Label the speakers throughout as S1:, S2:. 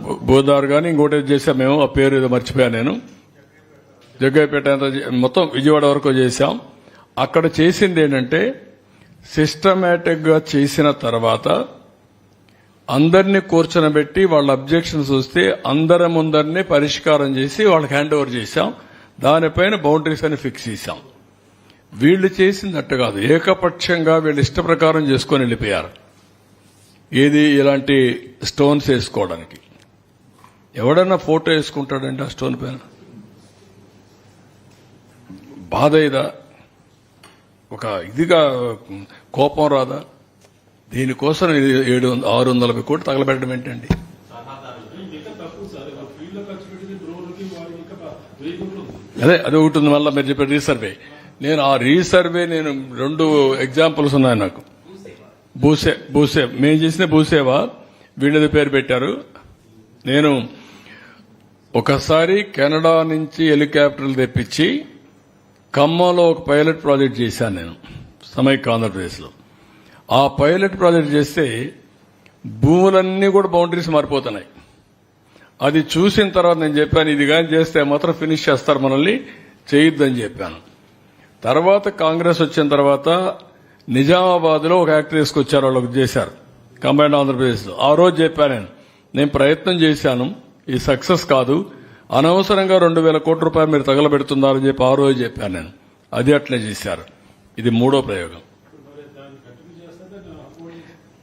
S1: భూ- భూదార్ కానీ ఇంకోటి చేసాం మేము ఆ పేరు ఏదో మర్చిపోయాను నేను. జగ్గయ్యపేట మొత్తం విజయవాడ వరకు చేశాం. అక్కడ చేసింది ఏంటంటే సిస్టమేటిక్గా చేసిన తర్వాత అందరినీ కూర్చొనబెట్టి వాళ్ళ అబ్జెక్షన్స్ వస్తే అందరి ముందరినీ పరిష్కారం చేసి వాళ్ళకి హ్యాండ్ ఓవర్ చేశాం. దానిపైన బౌండరీస్ అని ఫిక్స్ చేశాం. వీళ్ళు చేసినట్టు కాదు. ఏకపక్షంగా వీళ్ళు ఇష్ట ప్రకారం చేసుకొని వెళ్ళిపోయారు. ఏది ఇలాంటి స్టోన్స్ వేసుకోవడానికి? ఎవడన్నా ఫోటో వేసుకుంటాడంటే ఆ స్టోన్ పైన? బాధ ఇదా? ఒక ఇదిగా కోపం రాదా? దీనికోసం ఇది ఏడు వంద- ఆరు వందల కూడా కోట్లు తగలబెట్టడం ఏంటండి?
S2: అదే
S1: అదే అది ఒకటి ఉంది మళ్ళీ మీరు చెప్పే రీసర్వే నేను ఆ రీసర్వే నేను రెండు ఎగ్జాంపుల్స్ ఉన్నాయి నాకు. భూసే భూసే మేము చేసిన భూసేవ వీళ్ళది పేరు పెట్టారు. నేను ఒకసారి కెనడా నుంచి హెలికాప్టర్లు తెప్పించి ఖమ్మంలో ఒక పైలట్ ప్రాజెక్ట్ చేశాను నేను సమైక్ ఆంధ్రప్రదేశ్లో. ఆ పైలట్ ప్రాజెక్ట్ చేస్తే భూములన్నీ కూడా బౌండరీస్ మారిపోతున్నాయి. అది చూసిన తర్వాత నేను చెప్పాను ఇది కానీ చేస్తే మాత్రం ఫినిష్ చేస్తారు మనల్ని చేయొద్దని చెప్పాను. తర్వాత కాంగ్రెస్ వచ్చిన తర్వాత నిజామాబాద్లో ఒక యాక్టర్ వచ్చారు వాళ్ళకి చేశారు. కంబైన్ ఆంధ్రప్రదేశ్లో ఆ రోజు చెప్పాను నేను నేను ప్రయత్నం చేశాను ఈ సక్సెస్ కాదు అనవసరంగా రెండు వేల కోట్ల రూపాయలు మీరు తగలబెడుతున్నారని చెప్పి ఆ రోజు చెప్పాను నేను. అది అట్లే చేశారు. ఇది మూడో ప్రయోగం.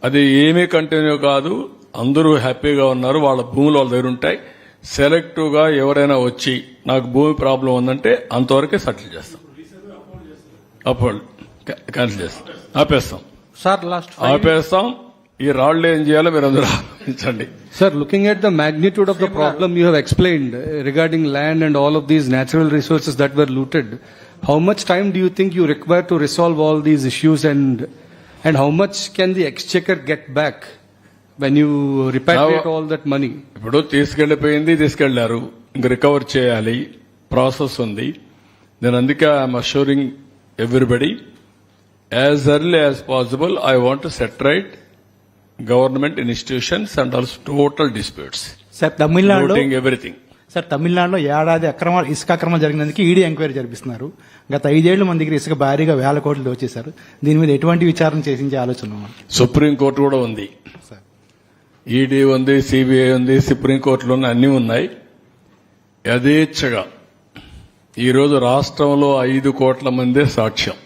S1: అది ఏమీ కంటిన్యూ కాదు అందరూ హ్యాపీగా ఉన్నారు వాళ్ళ భూములు వాళ్ళ దగ్గర ఉంటాయి. సెలెక్టివ్గా ఎవరైనా వచ్చి నాకు భూమి ప్రాబ్లం ఉందంటే అంతవరకే సెటిల్ చేస్తాం. అప్పుడు కన్సిడర్ ఆపేస్తాం.
S3: సార్ లాస్ట్
S1: ఆపేస్తాం. ఈ రాళ్ళు ఏం చేయాలో మీరు అందరూ ఆలోచించండి.
S3: Sir looking at the magnitude of the problem you have explained regarding land and all of these natural resources that were looted how much time do you think you require to resolve all these issues and and how much can the exchequer get back when you
S1: repair
S3: all that money
S1: ఇప్పుడు తీసుకెళ్ళిపోయింది తీసుకెళ్ళారు. ఇంకా recover చేయాలి. Process ఉంది. నేను అందుకే I'm assuring everybody as early as possible I want set right government institutions and also total disputes
S4: sir తమిళనాడులో
S1: noting everything
S4: sir తమిళనాడులో ఏడాది అక్రమ ఇసుక అక్రమం జరిగినందుకు ఈడీ ఎంక్వైరీ జరిపిస్తున్నారు. గత ఐదేళ్ళు మన దగ్గర ఇసుక భారీగా వేల కోట్లు దోచేశారు. దీని మీద ఎటువంటి విచారణ చేసించే ఆలోచన
S1: సుప్రీంకోర్టు కూడా ఉంది. ఈడీ ఉంది సిబిఐ ఉంది సుప్రీంకోర్టులో అన్ని ఉన్నాయి. యథేచ్ఛగా ఈరోజు రాష్ట్రంలో ఐదు కోట్ల మందే సాక్ష్యం.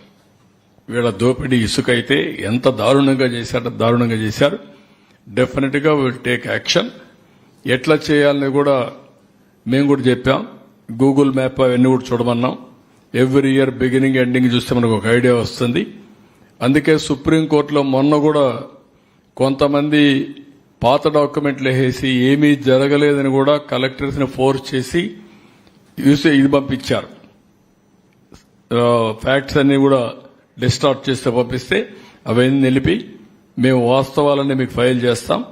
S1: వీళ్ళ దోపిడీ ఇసుక అయితే ఎంత దారుణంగా చేశారో దారుణంగా చేశారు. డెఫినెట్గా విల్ టేక్ యాక్షన్ ఎట్లా చేయాలని కూడా మేము కూడా చెప్పాం. గూగుల్ మ్యాప్ అవన్నీ కూడా చూడమన్నాం. ఎవ్రీ ఇయర్ బిగినింగ్ ఎండింగ్ చూస్తే మనకు ఒక ఐడియా వస్తుంది. అందుకే సుప్రీంకోర్టులో మొన్న కూడా కొంతమంది పాత డాక్యుమెంట్లు వేసి ఏమీ జరగలేదని కూడా కలెక్టర్స్ని ఫోర్స్ చేసి యూసే ఇది పంపించారు. ఫ్యాక్ట్స్ అన్నీ కూడా డిస్టార్ట్ చేస్తే పంపిస్తే అవన్నీ నిలిపి మేము వాస్తవాలన్నీ మీకు ఫైల్ చేస్తాం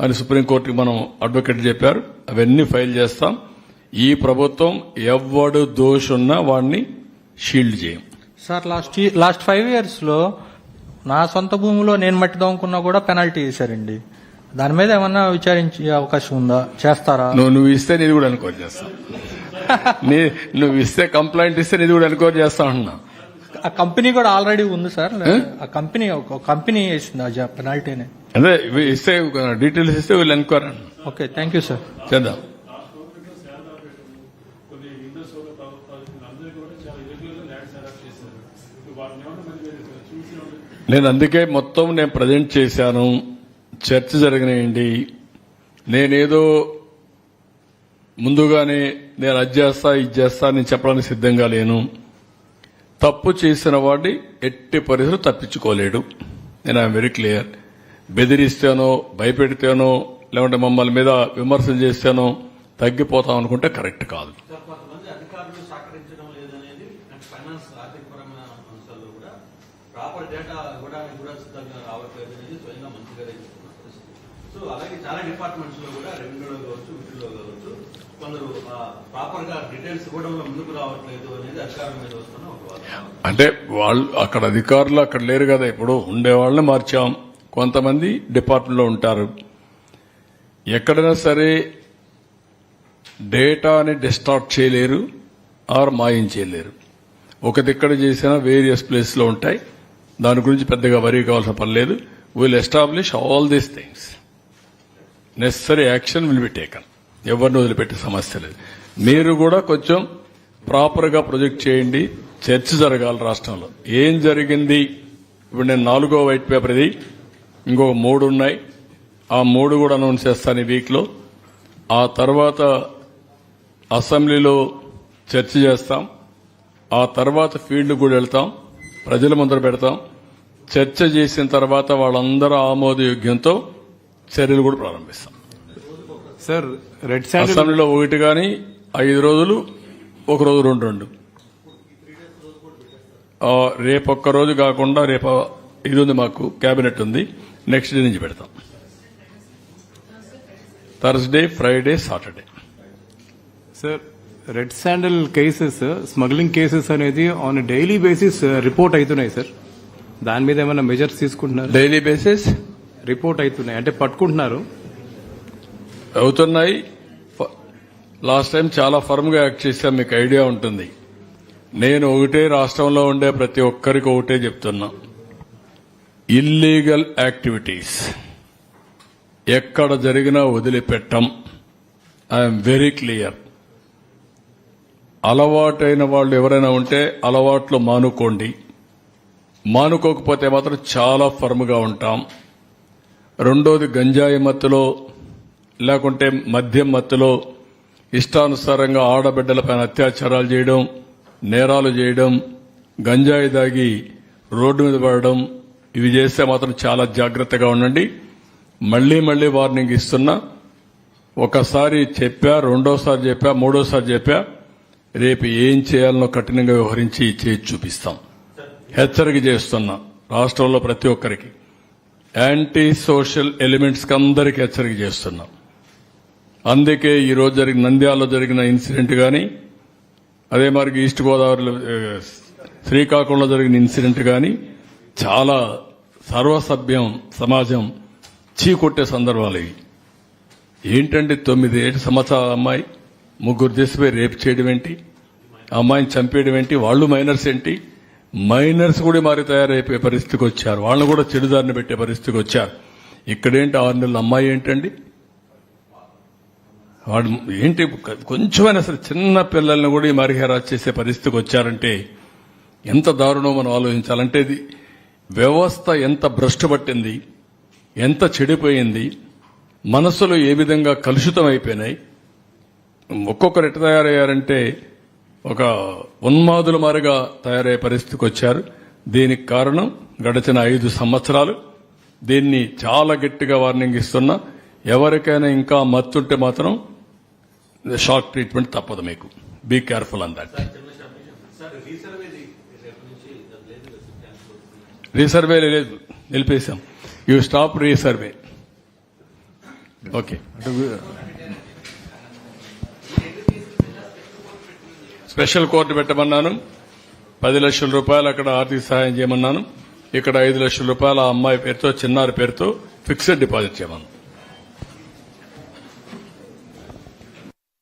S1: అని సుప్రీంకోర్టుకి మనం అడ్వకేట్ చెప్పారు. అవన్నీ ఫైల్ చేస్తాం. ఈ ప్రభుత్వం ఎవడు దోషున్నా వాడిని షీల్డ్ చేయం.
S5: సార్ లాస్ట్ లాస్ట్ ఫైవ్ ఇయర్స్లో నా సొంత భూమిలో నేను మట్టి దోముకున్నా కూడా పెనాల్టీ వేశారండి. దాని మీద ఏమన్నా విచారించే అవకాశం ఉందా? చేస్తారా?
S1: నువ్వు నువ్వు ఇస్తే నీది కూడా ఎన్క్వైరీ చేస్తాం. నువ్వు ఇస్తే కంప్లైంట్ ఇస్తే నీది కూడా ఎన్క్వైరీ చేస్తా అంటున్నా.
S5: ఆ కంపెనీ కూడా ఆల్రెడీ ఉంది సార్. ఆ కంపెనీ ఒక కంపెనీ వేసింది ఆ పెనాల్టీని.
S1: అదే ఇస్తే డీటెయిల్స్ ఇస్తే వీళ్ళు ఎన్క్వైరీ అంటున్నా.
S5: ఓకే థ్యాంక్ యూ సార్
S1: చేద్దాం. నేను అందుకే మొత్తం నేను ప్రజెంట్ చేశాను. చర్చ జరగనియండి. నేనేదో ముందుగానే నేను అది చేస్తా ఇది చేస్తా నేను చెప్పడానికి సిద్ధంగా లేను. తప్పు చేసిన వాడిని ఎట్టి పరిస్థితులు తప్పించుకోలేడు. నేను ఐఎమ్ వెరీ క్లియర్. బెదిరిస్తేనో భయపెడితేనో లేకుంటే మమ్మల్ని మీద విమర్శలు చేస్తేనో తగ్గిపోతాం అనుకుంటే కరెక్ట్ కాదు.
S6: సార్ కూడా ప్రాపర్ డేటా ఇవ్వడానికి కూడా సిద్ధంగా రావట్లేదు అనేది స్వయంగా మంత్రి గారే సో అలాగే చాలా డిపార్ట్మెంట్స్లో కూడా రెవెన్యూలో కావచ్చు వీటిలో కావచ్చు కొందరు ప్రాపర్గా డీటెయిల్స్ ఇవ్వడంలో ముందుకు రావట్లేదు అనేది అధికారం మీద వస్తున్న ఒక
S1: అంటే వాళ్ళు అక్కడ అధికారులు అక్కడ లేరు కదా ఇప్పుడు ఉండేవాళ్ళని మార్చాం. కొంతమంది డిపార్ట్మెంట్లో ఉంటారు. ఎక్కడైనా సరే డేటాని డిస్టార్ట్ చేయలేరు ఆర్ మాయం చేయలేరు. ఒక దిక్కడ చేసినా వేరియస్ ప్లేస్లో ఉంటాయి. దాని గురించి పెద్దగా వరీ కావాల్సిన పని లేదు. Will establish all these things necessary action will be taken ఎవరిని వదిలిపెట్టే సమస్య లేదు. మీరు కూడా కొంచెం ప్రాపర్గా ప్రొజెక్ట్ చేయండి. చర్చ జరగాలి రాష్ట్రంలో. ఏం జరిగింది? ఇప్పుడు నేను నాలుగో వైట్ పేపర్ ఇది. ఇంకొక మూడు ఉన్నాయి. ఆ మూడు కూడా అనౌన్స్ చేస్తాను ఈ వీక్లో ఆ తర్వాత అసెంబ్లీలో చర్చ చేస్తాం. ఆ తర్వాత ఫీల్డ్ కూడా వెళ్తాం. ప్రజల ముందర పెడతాం. చర్చ చేసిన తర్వాత వాళ్ళందరూ ఆమోదయోగ్యంతో చర్యలు కూడా ప్రారంభిస్తాం.
S7: సార్ రెడ్ శాండిల్
S1: అసెంబ్లీలో ఒకటి కానీ ఐదు రోజులు ఒక రోజు రెండు రెండు. రేపు ఒక్క రోజు కాకుండా రేపు ఇది ఉంది మాకు కేబినెట్ ఉంది. నెక్స్ట్ డే నుంచి పెడతాం. Thursday Friday Saturday.
S7: Sir red sandal cases smuggling cases అనేది ఆన్ డైలీ బేసిస్ రిపోర్ట్ అవుతున్నాయి సార్. దాని మీద ఏమైనా మెజర్స్ తీసుకుంటున్నారు?
S1: Daily basis?
S7: రిపోర్ట్ అవుతున్నాయి అంటే పట్టుకుంటున్నారు.
S1: అవుతున్నాయి. లాస్ట్ టైం చాలా ఫర్మ్గా యాక్ట్ చేశాం. మీకు ఐడియా ఉంటుంది. నేను ఒకటే రాష్ట్రంలో ఉండే ప్రతి ఒక్కరికి ఒకటే చెప్తున్నా. ఇల్లీగల్ యాక్టివిటీస్ ఎక్కడ జరిగినా వదిలిపెట్టం. ఐఎమ్ వెరీ క్లియర్ అలవాటైన వాళ్ళు ఎవరైనా ఉంటే అలవాట్లు మానుకోండి. మానుకోకపోతే మాత్రం చాలా ఫర్మ్గా ఉంటాం. రెండోది గంజాయి మత్తులో లేకుంటే మద్యం మత్తులో ఇష్టానుసారంగా ఆడబిడ్డలపైన అత్యాచారాలు చేయడం నేరాలు చేయడం గంజాయి దాగి రోడ్డు మీద పడడం ఇవి చేస్తే మాత్రం చాలా జాగ్రత్తగా ఉండండి. మళ్ళీ మళ్ళీ వార్నింగ్ ఇస్తున్నా ఒకసారి చెప్పా రెండోసారి చెప్పా మూడోసారి చెప్పా రేపు ఏం చేయాలనో కఠినంగా వ్యవహరించి చేసి చూపిస్తాం. హెచ్చరిక చేస్తున్నా రాష్ట్రంలో ప్రతి ఒక్కరికి. యాంటీ సోషల్ ఎలిమెంట్స్కి అందరికీ హెచ్చరిక చేస్తున్నాం. అందుకే ఈరోజు జరిగిన నంద్యాలలో జరిగిన ఇన్సిడెంట్ కానీ అదే మరి ఈస్ట్ గోదావరిలో శ్రీకాకుళంలో జరిగిన ఇన్సిడెంట్ కానీ చాలా సర్వసభ్యం సమాజం చీకొట్టే సందర్భాలు ఇవి. ఏంటంటే తొమ్మిది ఏడు సంవత్సరాల అమ్మాయి ముగ్గురు తీసిపోయి రేపు చేయడం ఏంటి అమ్మాయిని చంపేయడం ఏంటి వాళ్ళు మైనర్స్ ఏంటి మైనర్స్ కూడా మారి తయారైపోయే పరిస్థితికి వచ్చారు. వాళ్ళని కూడా చెడుదారిని పెట్టే పరిస్థితికి వచ్చారు. ఇక్కడేంటి ఆరు నెలల అమ్మాయి ఏంటండి? వాడు ఏంటి కొంచెమైనా సరే చిన్న పిల్లల్ని కూడా ఈ మరి చేసే పరిస్థితికి వచ్చారంటే ఎంత దారుణం మనం ఆలోచించాలంటే ఇది వ్యవస్థ ఎంత భ్రష్టు పట్టింది ఎంత చెడిపోయింది మనసులు ఏ విధంగా కలుషితం అయిపోయినాయి ఒక్కొక్కరు ఎట్ట తయారయ్యారంటే ఒక ఉన్మాదుల మారిగా తయారయ్యే పరిస్థితికి వచ్చారు దీనికి కారణం గడిచిన ఐదు సంవత్సరాలు. దీన్ని చాలా గట్టిగా వార్నింగ్ ఇస్తున్నా ఎవరికైనా ఇంకా మత్తుంటే మాత్రం షాక్ ట్రీట్మెంట్ తప్పదు మీకు. Be careful on that resurvey లేదు. నిలిపేశాం. You stop resurvey okay special court పెట్టమన్నాను. పది లక్షల రూపాయలు అక్కడ ఆర్థిక సహాయం చేయమన్నాను. ఇక్కడ ఐదు లక్షల రూపాయలు ఆ అమ్మాయి పేరుతో చిన్నారి పేరుతో ఫిక్స్డ్ డిపాజిట్ చేయమన్నాను.